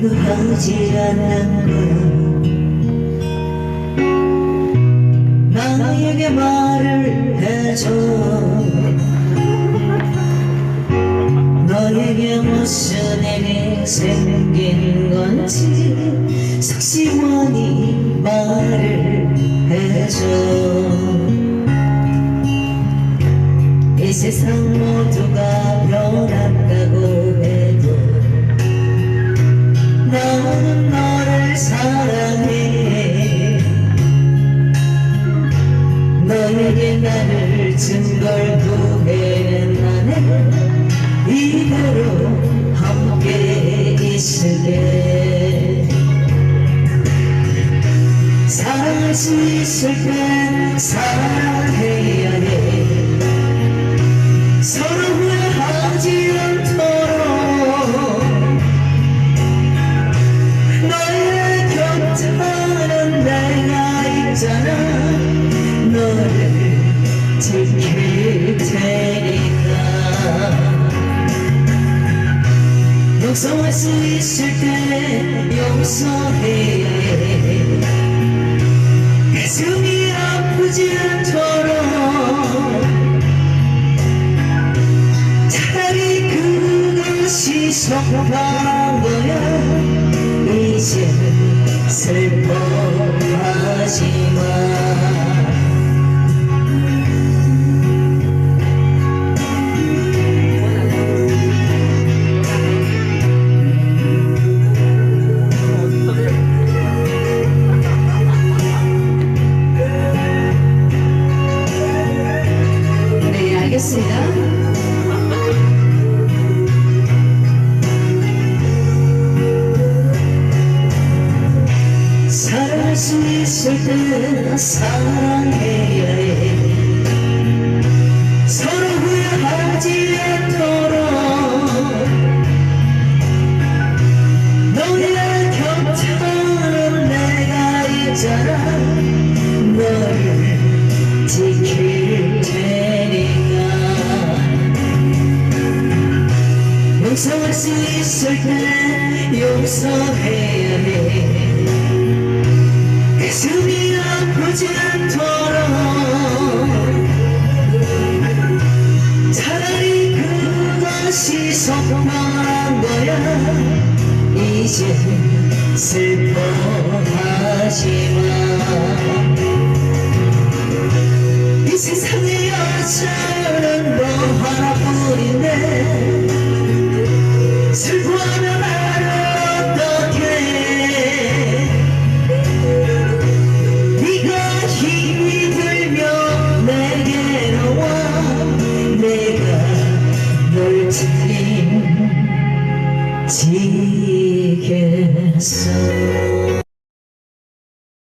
일도 하지 않는 거야 나에게 말을 해줘. 너에게 무슨 일이 생긴 건지 속시원히 말을 해줘. 이 세상 모두가 너에게 나를 준걸 구해낸 나는 이대로 함께 있을게. 사랑할 수 있을 땐 사랑해야 해 지킬 테니까. 용서할 수 있을 때 용서해야 해 가슴이 아프지 않도록 차라리 그것이 속상한 거야. 이제 슬퍼 수 있을 때 사랑해야 해. 서로 후회하지 않도록. 너의 곁에는 내가 있잖아. 너를 지킬 테니까. 용서할 수 있을 때 용서해야 해 그것이 속상한 거야. 이제 슬퍼하지 마 지겠어